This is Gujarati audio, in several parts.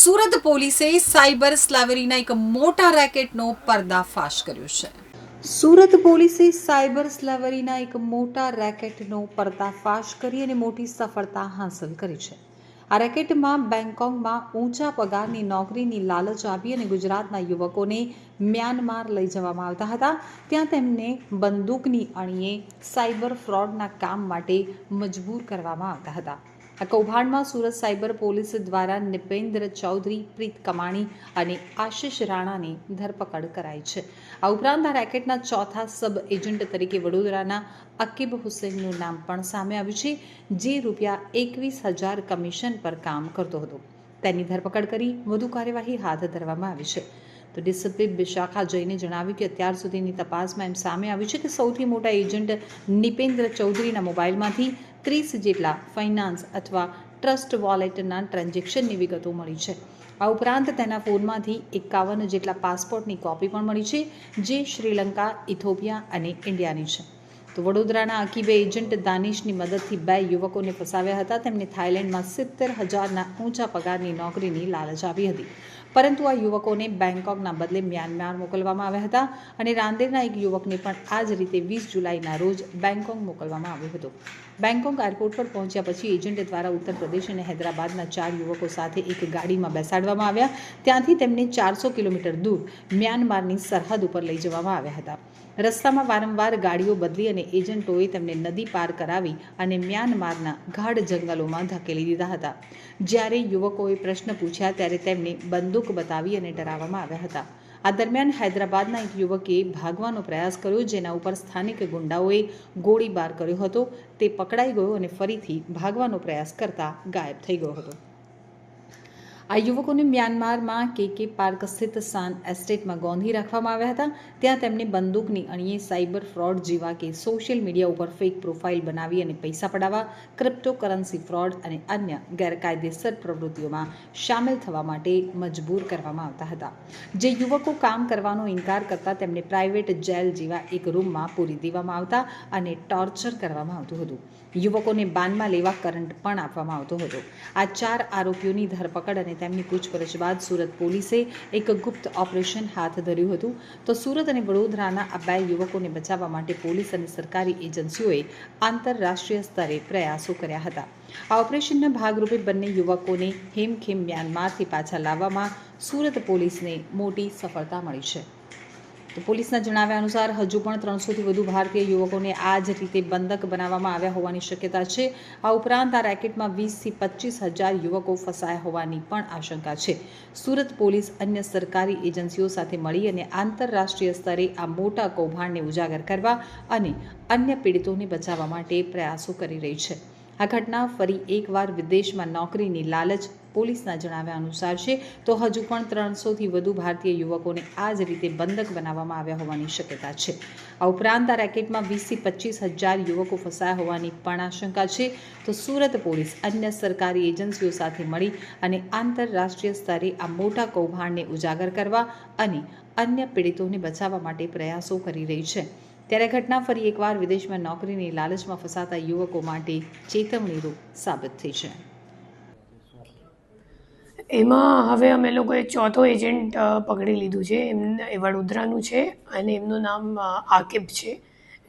સુરત પોલીસે સાયબર સ્લાવરીના એક મોટા રેકેટનો પર્દાફાશ કર્યો છે. સુરત પોલીસે સાયબર સ્લાવરીના એક મોટા રેકેટનો પર્દાફાશ કરી અને મોટી સફળતા હાંસલ કરી છે. આ રેકેટમાં બેંગકોંગમાં ઊંચા પગારની નોકરીની લાલચ આપી અને ગુજરાતના યુવકોને મ્યાનમાર લઈ જવામાં આવતા હતા. ત્યાં તેમને બંદૂકની અણીએ સાયબર ફ્રોડના કામ માટે મજબૂર કરવામાં આવતા હતા. આ કૌભાંડમાં સુરત સાયબર પોલીસ દ્વારા નિપેન્દ્ર ચૌધરી, પ્રીત કમાણી અને આશિષ રાણાની ધરપકડ કરાઈ છે. આ ઉપરાંત આ રેકેટના ચોથા સબ એજન્ટ તરીકે વડોદરાના અકીબ હુસેનનું નામ પણ સામે આવ્યું છે, જે રૂપિયા એકવીસ હજાર કમિશન પર કામ કરતો હતો. તેની ધરપકડ કરી વધુ કાર્યવાહી હાથ ધરવામાં આવી છે. તો ડીસીપી વિશાખા જૈને જણાવ્યું કે અત્યાર સુધીની તપાસમાં એમ સામે આવ્યું છે કે સૌથી મોટા એજન્ટ નિપેન્દ્ર ચૌધરીના મોબાઈલમાંથી ત્રીસ જેટલા ફાઇનાન્સ અથવા ટ્રસ્ટ વોલેટના ટ્રાન્ઝેક્શનની વિગતો મળી છે. આ ઉપરાંત તેના ફોનમાંથી એકાવન જેટલા પાસપોર્ટની કોપી પણ મળી છે, જે શ્રીલંકા, ઇથોપિયા અને ઇન્ડિયાની છે. તો વડોદરાના અકીબે એજન્ટ દાનિશની મદદથી બે યુવકોને ફસાવ્યા હતા. તેમને થાઇલેન્ડમાં સિત્તેર હજારના ઊંચા પગારની નોકરીની લાલચ આપી હતી. પરંતુ આ યુવકોને બેંકોકના બદલે મ્યાનમાર મોકલવામાં આવ્યા હતા અને રાંદેરના એક યુવકને પણ આ જ રીતે વીસ જુલાઈના રોજ બેંકોક મોકલવામાં આવ્યો હતો. બેંકોક એરપોર્ટ પર પહોંચ્યા પછી એજન્ટ દ્વારા ઉત્તર પ્રદેશ અને હૈદરાબાદના ચાર યુવકો સાથે એક ગાડીમાં બેસાડવામાં આવ્યા. ત્યાંથી તેમને ચારસો કિલોમીટર દૂર મ્યાનમારની સરહદ ઉપર લઈ જવામાં આવ્યા હતા. રસ્તામાં વારંવાર ગાડીઓ બદલી અને એજન્ટોએ તેમને નદી પાર કરાવી અને મ્યાનમારના ગાઢ જંગલોમાં ધકેલી દીધા હતા. જ્યારે યુવકોએ પ્રશ્ન પૂછ્યા ત્યારે તેમને બંદૂક બતાવી અને ડરાવવામાં આવ્યા હતા. આ દરમિયાન હૈદરાબાદના એક યુવકે ભાગવાનો પ્રયાસ કર્યો જેના ઉપર સ્થાનિક ગુંડાઓએ ગોળીબાર કર્યો હતો. તે પકડાઈ ગયો અને ફરીથી ભાગવાનો પ્રયાસ કરતા ગાયબ થઈ ગયો હતો. આ યુવકોને મ્યાનમારમાં કે કે પાર્ક સ્થિત સાન એસ્ટેટમાં ગોંધી રાખવામાં આવ્યા હતા. ત્યાં તેમને બંદૂકની અણીએ સાયબર ફ્રોડ જેવા કે સોશિયલ મીડિયા ઉપર ફેક પ્રોફાઇલ બનાવી અને પૈસા પડાવવા, ક્રિપ્ટોકરન્સી ફ્રોડ અને અન્ય ગેરકાયદેસર પ્રવૃત્તિઓમાં સામેલ થવા માટે મજબૂર કરવામાં આવતા હતા. જે યુવકો કામ કરવાનો ઇનકાર કરતા તેમને પ્રાઇવેટ જેલ જેવા એક રૂમમાં પૂરી દેવામાં આવતા અને ટોર્ચર કરવામાં આવતું હતું. યુવકોને બાનમાં લેવા કરંટ પણ આપવામાં આવતો હતો. આ ચાર આરોપીઓની ધરપકડ અને તેમની પૂછપરછ બાદ સુરત પોલીસે એક ગુપ્ત ઓપરેશન હાથ ધર્યું હતું. તો સુરત અને વડોદરાના આ બે યુવકોને બચાવવા માટે પોલીસ અને સરકારી એજન્સીઓએ આંતરરાષ્ટ્રીય સ્તરે પ્રયાસો કર્યા હતા. આ ઓપરેશનના ભાગરૂપે બંને યુવકોને હેમખેમ મ્યાનમારથી પાછા લાવવામાં સુરત પોલીસને મોટી સફળતા મળી છે. તો પોલીસના જણાવ્યા અનુસાર હજુ પણ ત્રણસોથી વધુ ભારતીય યુવકોને આ જ રીતે બંધક બનાવવામાં આવ્યા હોવાની શક્યતા છે. આ ઉપરાંત આ રેકેટમાં વીસથી પચીસ હજાર યુવકો ફસાયા હોવાની પણ આશંકા છે. સુરત પોલીસ અન્ય સરકારી એજન્સીઓ સાથે મળી અને આંતરરાષ્ટ્રીય સ્તરે આ મોટા કૌભાંડને ઉજાગર કરવા અને અન્ય પીડિતોને બચાવવા માટે પ્રયાસો કરી રહી છે. આ ઘટના ફરી એકવાર વિદેશમાં નોકરીની લાલચ પોલીસના જણાવ્યા અનુસાર છે. તો હજુ પણ ત્રણસોથી વધુ ભારતીય યુવકોને આ જ રીતે બંધક બનાવવામાં આવ્યા હોવાની શક્યતા છે. આ ઉપરાંત આ રેકેટમાં વીસથી પચીસ હજાર યુવકો ફસાયા હોવાની પણ આશંકા છે. તો સુરત પોલીસ અન્ય સરકારી એજન્સીઓ સાથે મળી અને આંતરરાષ્ટ્રીય સ્તરે આ મોટા કૌભાંડને ઉજાગર કરવા અને અન્ય પીડિતોને બચાવવા માટે પ્રયાસો કરી રહી છે. ત્યારે ઘટના ફરી એકવાર વિદેશમાં નોકરીની લાલચમાં ફસાતા યુવકો માટે ચેતવણીરૂપ સાબિત થઈ છે. એમાં હવે અમે લોકોએ ચોથો એજન્ટ પકડી લીધું છે. એમને એ વડોદરાનું છે અને એમનું નામ આકિબ છે.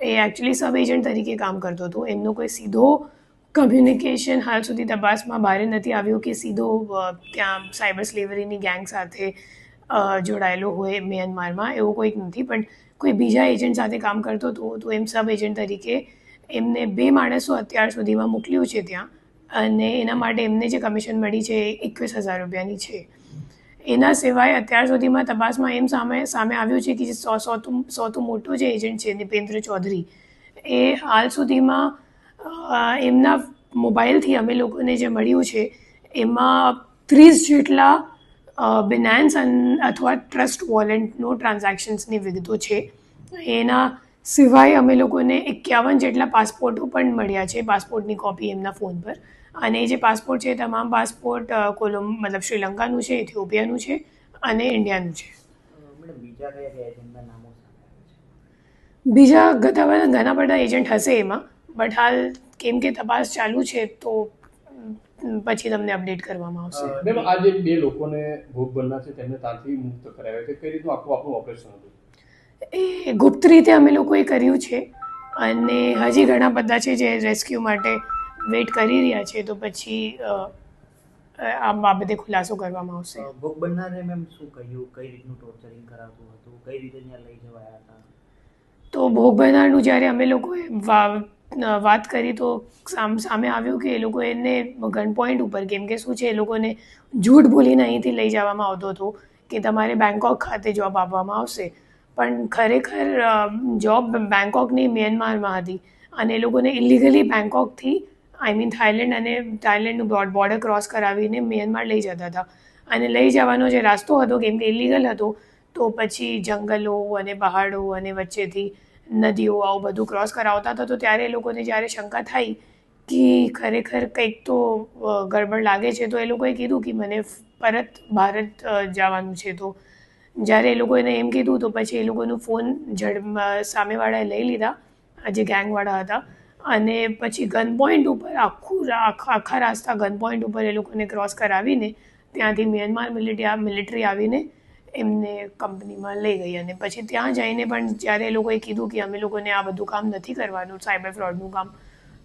એ એકચ્યુઅલી સબ એજન્ટ તરીકે કામ કરતો હતો. એમનો કોઈ સીધો કમ્યુનિકેશન હાલ સુધી તપાસમાં બહાર નથી આવ્યું કે સીધો ત્યાં સાયબર સ્લેવરીની ગેંગ સાથે જોડાયેલો હોય મ્યાનમારમાં, એવો કોઈક નથી. પણ કોઈ બીજા એજન્ટ સાથે કામ કરતો હતો તો એમ સબ એજન્ટ તરીકે એમને બે માણસો અત્યાર સુધીમાં મોકલ્યું છે ત્યાં. અને એના માટે એમને જે કમિશન મળી છે એ એકવીસ હજાર રૂપિયાની છે. એના સિવાય અત્યાર સુધીમાં તપાસમાં એમ સામે સામે આવ્યું છે કે જે સો, સોતું સોતું મોટું જે એજન્ટ છે, નિપેન્દ્ર ચૌધરી, એ હાલ સુધીમાં એમના મોબાઈલથી અમે લોકોને જે મળ્યું છે, એમાં ત્રીસ જેટલા બિનાન્સ અથવા ટ્રસ્ટ વોલેટનો ટ્રાન્ઝેક્શન્સની વિગતો છે. એના સિવાય અમે લોકોને એકાવન જેટલા પાસપોર્ટો પણ મળ્યા છે પાસપોર્ટની કોપી એમના ફોન પર. અને એ જે પાસપોર્ટ છે તમામ પાસપોર્ટ કોલમ મતલબ શ્રીલંકાનું છે ઇથિયોપિયાનું છે અને ઇન્ડિયાનું છે. બીજા ઘણા બધા એજન્ટ હશે એમાં બટ હાલ કેમ કે તપાસ ચાલુ છે તો પછી તમને અપડેટ કરવામાં આવશે. મેમ આ જે બે લોકોને ભોગ બનના છે તેમને ત્યાંથી મુક્ત કરાવ્યા છે. કઈ રીતનું આખું આપણું ઓપરેશન હતું? એ ગુપ્ત રીતે અમે લોકોએ કર્યું છે અને હજી ઘણા બધા છે જે રેસ્ક્યુ માટે વેઇટ કરી રહ્યા છે તો પછી આ બાબતે ખુલાસો કરવામાં આવશે. ભોગ બનનારે મેમ શું કહ્યું? કઈ રીતનું ટોર્ચરિંગ કરાવતું હતું? કઈ રીતે ત્યાં લઈ જવાયા હતા? તો ભોગ બનનારનું જ્યારે અમે લોકોએ વાત કરી તો સામ આવ્યું કે એ લોકો એને ગન પોઈન્ટ ઉપર કેમ કે શું છે, એ લોકોને જૂઠ બોલીને અહીંથી લઈ જવામાં આવતો હતો કે તમારે બેંકોક ખાતે જોબ આપવામાં આવશે. પણ ખરેખર જોબ બેંકોકની મ્યાનમારમાં હતી અને એ લોકોને ઇલીગલી બેંકોકથી આઈ મીન થાઈલેન્ડ અને થાઈલેન્ડનું બોર્ડર ક્રોસ કરાવીને મ્યાનમાર લઈ જતા હતા. અને લઈ જવાનો જે રાસ્તો હતો, કેમ કે ઇલીગલ હતો, તો પછી જંગલો અને પહાડો અને વચ્ચેથી નદીઓ, આવું બધું ક્રોસ કરાવતા હતા, તો ત્યારે એ લોકોને જ્યારે શંકા થઈ કે ખરેખર કંઈક તો ગડબડ લાગે છે, તો એ લોકોએ કીધું કે મને પરત ભારત જવાનું છે. તો જ્યારે એ લોકોએ એમ કીધું, તો પછી એ લોકોનું ફોન ઝડ સામેવાળાએ લઈ લીધા જે ગેંગવાળા હતા. અને પછી ગન પોઈન્ટ ઉપર આખું આખા રાસ્તા ગન પોઈન્ટ ઉપર એ લોકોને ક્રોસ કરાવીને ત્યાંથી મ્યાનમાર મિલિટરી મિલિટરી આવીને એમને કંપનીમાં લઈ ગઈ અને પછી ત્યાં જઈને પણ જ્યારે એ લોકોએ કીધું કે અમે લોકોને આ બધું કામ નથી કરવાનું, સાયબર ફ્રોડનું કામ,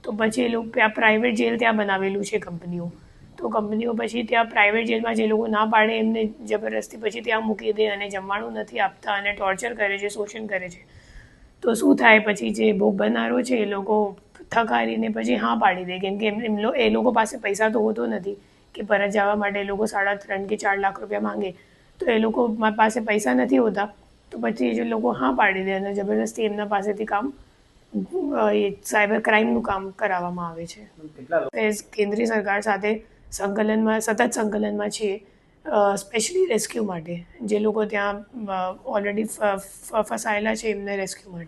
તો પછી એ લોકો, ત્યાં પ્રાઇવેટ જેલ ત્યાં બનાવેલું છે કંપનીઓ. તો કંપનીઓ પછી ત્યાં પ્રાઇવેટ જેલમાં જે લોકો ના પાડે એમને જબરદસ્તી પછી ત્યાં મૂકી દે અને જમવાનું નથી આપતા અને ટોર્ચર કરે છે, શોષણ કરે છે. તો શું થાય પછી જે ભોગ બનારો છે એ લોકો થકારીને પછી હા પાડી દે, કેમ કે એમ એ લોકો પાસે પૈસા તો હોતો નથી કે પરત જવા માટે એ લોકો સાડા ત્રણ કે ચાર લાખ રૂપિયા માંગે. તો એ લોકો પાસે પૈસા નથી હોતા. તો પછી જે લોકો હા પાડી દે અને જબરદસ્તી એમના પાસેથી કામ એ સાયબર ક્રાઇમનું કામ કરાવવામાં આવે છે. એ કેન્દ્રીય સરકાર સાથે સંકલનમાં સતત સંકલનમાં છીએ સ્પેશિયલી રેસ્ક્યુ માટે. જે લોકો ત્યાં ઓલરેડી ફસાયેલા છે એમને રેસ્ક્યુ માટે.